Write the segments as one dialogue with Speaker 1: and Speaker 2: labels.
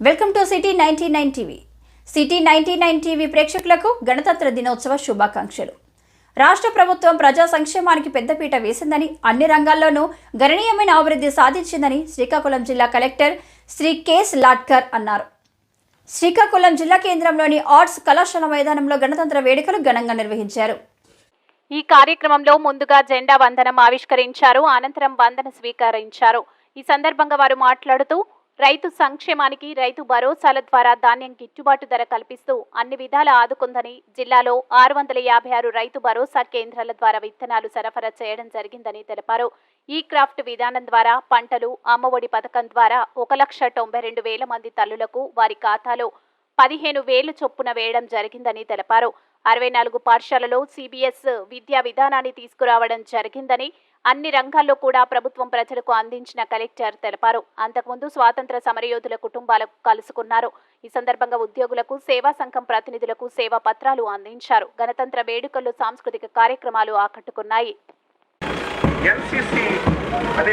Speaker 1: Welcome to city ninety nine TV. City ninety nine TV ప్రేక్షకులకు గణతంత్ర దినోత్సవ శుభాకాంక్షలు. రాష్ట్ర ప్రభుత్వం ప్రజా సంక్షేమానికి పెద్దపీట వేసిందని అన్ని రంగాల్లోనూ గణనీయమైన అభివృద్ధి సాధించిందని శ్రీకాకుళం జిల్లా కలెక్టర్ శ్రీ కేస్ లాట్కర్ అన్నారు. శ్రీకాకుళం జిల్లా కేంద్రంలోని ఆర్ట్స్ కళాశాల మైదానంలో గణతంత్ర వేడుకలు ఘనంగా నిర్వహించారు.
Speaker 2: ఈ కార్యక్రమంలో ముందుగా జెండా వందనం ఆవిష్కరించారు అనంతరం వందన స్వీకరించారు. ఈ సందర్భంగా వారు మాట్లాడుతూ రైతు సంక్షేమానికి రైతు భరోసాల ద్వారా ధాన్యం గిట్టుబాటు ధర కల్పిస్తూ అన్ని విధాల ఆదుకుందని జిల్లాలో ఆరు వందల యాభై ఆరు రైతు భరోసా కేంద్రాల ద్వారా విత్తనాలు సరఫరా చేయడం జరిగిందని తెలిపారు. ఈ క్రాఫ్ట్ విధానం ద్వారా పంటలు అమ్మఒడి పథకం ద్వారా ఒక లక్ష తొంభై రెండు వేల మంది తల్లులకు వారి ఖాతాలో పదిహేను వేలు చొప్పున వేయడం జరిగిందని తెలిపారు. అరవై నాలుగు పాఠశాలలో సిబిఎస్ విద్యా విధానాన్ని తీసుకురావడం జరిగిందని అన్ని రంగాల్లో కూడా ప్రభుత్వం ప్రజలకు అందించిన కలెక్టర్ తెలిపారు. అంతకుముందు స్వాతంత్ర సమరయోధుల కుటుంబాలకు కలుసుకున్నారు. ఈ సందర్భంగా ఉద్యోగులకు సేవా సంఘం ప్రతినిధులకు సేవా పత్రాలు అందించారు. గణతంత్ర వేడుకల్లో సాంస్కృతిక కార్యక్రమాలు ఆకట్టుకున్నాయి.
Speaker 3: అదే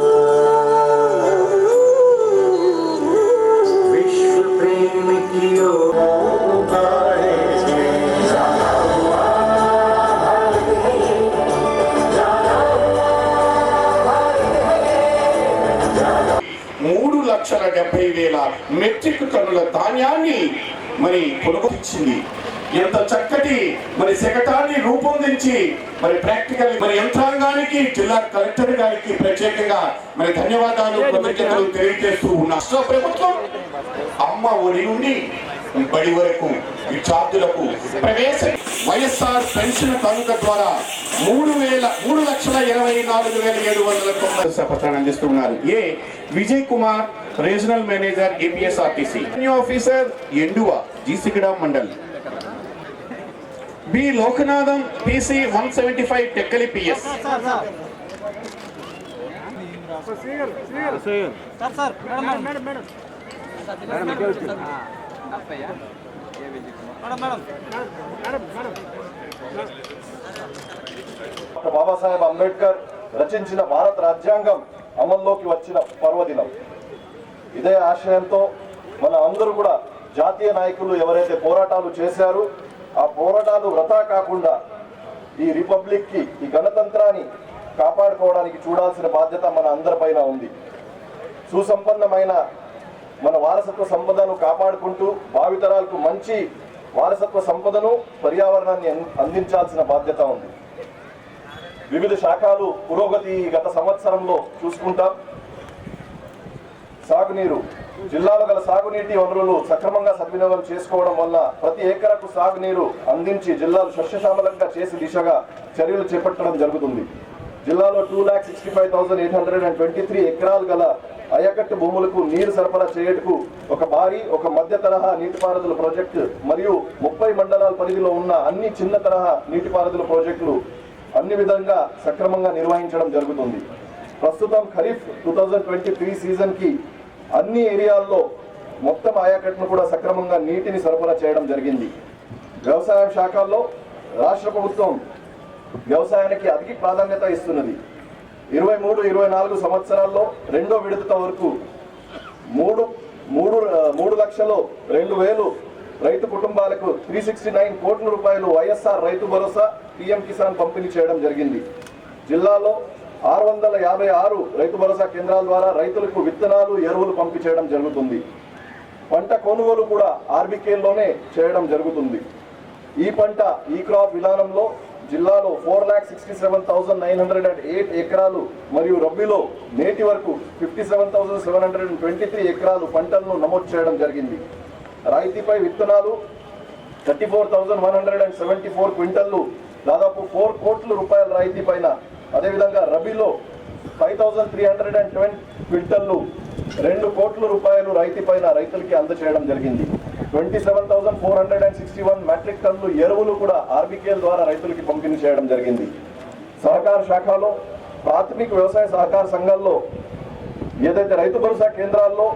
Speaker 3: లక్షల డెబ్బై వేల మెట్రిక్ టన్నుల ధాన్యాన్ని మరి కొనుగోలించింది. ఎంత చక్కటి మరి శకటాన్ని రూపొందించి మరి ప్రాక్టికల్ మరి యంత్రాంగానికి జిల్లా కలెక్టర్ గారికి ప్రత్యేకంగా మరి ధన్యవాదాలు కృతజ్ఞతలు తెలియజేస్తూ ఉన్న. రాష్ట్ర ప్రభుత్వం అమ్మ ఒడి నుండి బడి వరకు విద్యార్థులకు ప్రవేశ వైఎస్ఆర్ పెన్షన్ కానుక ద్వారా మూడు వేల మూడు లక్షల ఇరవై నాలుగు వేల ఏడు వందల తొంభై పత్రాన్ని అందిస్తున్నారు A Vijay Kumar regional manager APSRTC officer ఎండువ జీసిగడ mandal B Lokanatham PC one seventy five Tekkali
Speaker 4: PS Babasaheb Ambedkar రచించిన భారత రాజ్యాంగం అమల్లోకి వచ్చిన పర్వదినం. ఇదే ఆశయంతో మన అందరూ కూడా జాతీయ నాయకులు ఎవరైతే పోరాటాలు చేశారో ఆ పోరాటాలు వృథా కాకుండా ఈ రిపబ్లిక్కి ఈ గణతంత్రాన్ని కాపాడుకోవడానికి చూడాల్సిన బాధ్యత మన అందరిపైన ఉంది. సుసంపన్నమైన మన వారసత్వ సంపదను కాపాడుకుంటూ భావితరాలకు మంచి వారసత్వ సంపదను పర్యావరణాన్ని అం- అందించాల్సిన బాధ్యత ఉంది. వివిధ శాఖలు పురోగతి గత సంవత్సరంలో చూసుకుంటాం. సాగునీరు. జిల్లాలో గల సాగునీటి వనరులు సక్రమంగా సద్వినియోగం చేసుకోవడం వల్ల ప్రతి ఎకరకు సాగునీరు అందించి జిల్లాలు సస్యశ్యామలంగా చేసి దిశగా చర్యలు చేపట్టడం జరుగుతుంది. జిల్లాలో two lakh sixty five thousand eight hundred and twenty three ఎకరాలు గల అయ్యకట్టు భూములకు నీరు సరఫరా చేయటకు ఒక భారీ ఒక మధ్య తరహా నీటిపారుదల ప్రాజెక్టు మరియు ముప్పై మండలాల పరిధిలో ఉన్న అన్ని చిన్న తరహా నీటిపారుదల ప్రాజెక్టులు అన్ని విధంగా సక్రమంగా నిర్వహించడం జరుగుతుంది. ప్రస్తుతం kharif two thousand twenty three సీజన్కి అన్ని ఏరియాల్లో మొత్తం ఆయాకట్టును కూడా సక్రమంగా నీటిని సరఫరా చేయడం జరిగింది. వ్యవసాయ శాఖల్లో రాష్ట్ర ప్రభుత్వం వ్యవసాయానికి అధిక ప్రాధాన్యత ఇస్తున్నది. ఇరవై మూడు ఇరవై నాలుగు సంవత్సరాల్లో రెండో విడత వరకు మూడు మూడు మూడు లక్షలు రెండు వేలు రైతు కుటుంబాలకు త్రీ సిక్స్టీ నైన్ కోట్ల రూపాయలు వైఎస్ఆర్ రైతు భరోసా పిఎం కిసాన్ పంపిణీ చేయడం జరిగింది. జిల్లాలో ఆరు వందల యాభై ఆరు రైతు భరోసా కేంద్రాల ద్వారా రైతులకు విత్తనాలు ఎరువులు పంపి చేయడం జరుగుతుంది. పంట కొనుగోలు కూడా ఆర్బికేలోనే చేయడం జరుగుతుంది. ఈ పంట ఈ క్రాప్ విధానంలో జిల్లాలో four lakh sixty seven thousand nine hundred and eight ఎకరాలు మరియు రబ్బీలో నేటి వరకు fifty seven thousand seven hundred and twenty three ఎకరాలు పంటలను నమోదు చేయడం జరిగింది. రాయితీపై విత్తనాలు thirty four thousand one hundred and seventy four క్వింటల్లు దాదాపు ఫోర్ కోట్ల రూపాయల రాయితీ పైన అదేవిధంగా రబీలో five thousand three hundred and twenty క్వింటల్లు రెండు కోట్ల రూపాయలు రైతు పైన రైతులకి అందచేయడం జరిగింది. Twenty seven thousand four hundred and sixty one metric టన్లు ఎరువులు కూడా ఆర్బికేఎల్ ద్వారా రైతులకి పంపిణీ చేయడం జరిగింది. సహకార శాఖలో ప్రాథమిక వ్యవసాయ సహకార సంఘాల్లో ఏదైతే రైతు భరోసా కేంద్రాల్లో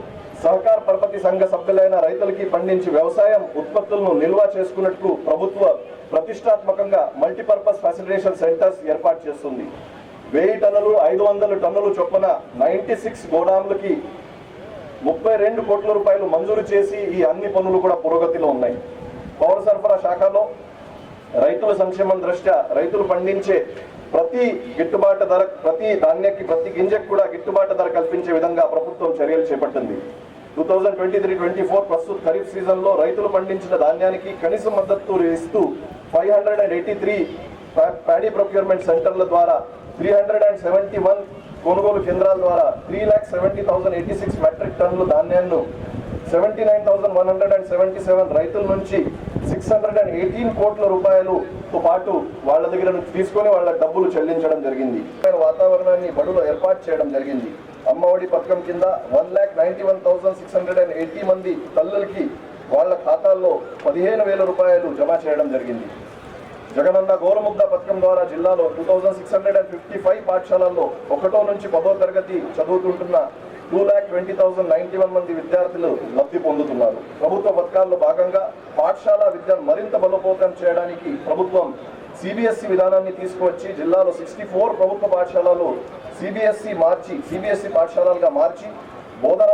Speaker 4: సహకార పరపతి సంఘ సభ్యులైన రైతులకి పండించి వ్యవసాయం ఉత్పత్తులను నిల్వ చేసుకున్నట్టు ప్రభుత్వ ప్రతిష్టాత్మకంగా మల్టీపర్పస్ ఫెసిలిటేషన్ సెంటర్స్ ఏర్పాటు చేస్తుంది. వెయ్యి టన్నులు ఐదు వందల టన్నులు చొప్పున నైంటీ సిక్స్ గోడాములకి ముప్పై రెండు కోట్ల రూపాయలు మంజూరు చేసి ఈ అన్ని పనులు కూడా పురోగతిలో ఉన్నాయి. పౌర సరఫరా శాఖలో రైతుల సంక్షేమం దృష్ట్యా రైతులు పండించే ప్రతి గిట్టుబాటు ధర ప్రతి ధాన్యానికి ప్రతి గింజకు కూడా గిట్టుబాటు ధర కల్పించే విధంగా ప్రభుత్వం చర్యలు చేపట్టింది. Two thousand twenty three twenty four ప్రస్తుత ఖరీఫ్ సీజన్లో రైతులు పండించిన ధాన్యానికి కనీస మద్దతు ఇస్తూ five hundred and eighty three paddy procurement సెంటర్ల ద్వారా three hundred and seventy one కొనుగోలు కేంద్రాల ద్వారా three lakh seventy thousand eighty six metric టన్నుల ధాన్యాన్ని seventy nine thousand one hundred and seventy seven రైతుల నుంచి సిక్స్ హండ్రెడ్ అండ్ ఎయిటీన్ కోట్ల రూపాయలుతో పాటు వాళ్ళ దగ్గర నుంచి తీసుకొని వాళ్ళ డబ్బులు చెల్లించడం జరిగింది. వాతావరణాన్ని బడులో ఏర్పాటు చేయడం జరిగింది. అమ్మఒడి పథకం కింద one lakh ninety one thousand six hundred and eighty మంది తల్లులకి వాళ్ళ ఖాతాల్లో పదిహేను వేల రూపాయలు జమ చేయడం జరిగింది. జగనన్న గౌరముద్ద పథకం ద్వారా జిల్లాలో two thousand six hundred and fifty five పాఠశాలల్లో ఒకటో నుంచి పదో తరగతి చదువుతుంటున్న two lakh twenty thousand ninety one మంది విద్యార్థులు లబ్ధి పొందుతున్నారు. ప్రభుత్వ పథకాల్లో భాగంగా పాఠశాల విద్యను మరింత బలోపేతం చేయడానికి ప్రభుత్వం సిబిఎస్ఈ విధానాన్ని తీసుకువచ్చి జిల్లాలో సిక్స్టీ ఫోర్ ప్రభుత్వ పాఠశాలలు సిబిఎస్ఈ మార్చి సిబిఎస్ఈ పాఠశాలలుగా మార్చి బోధన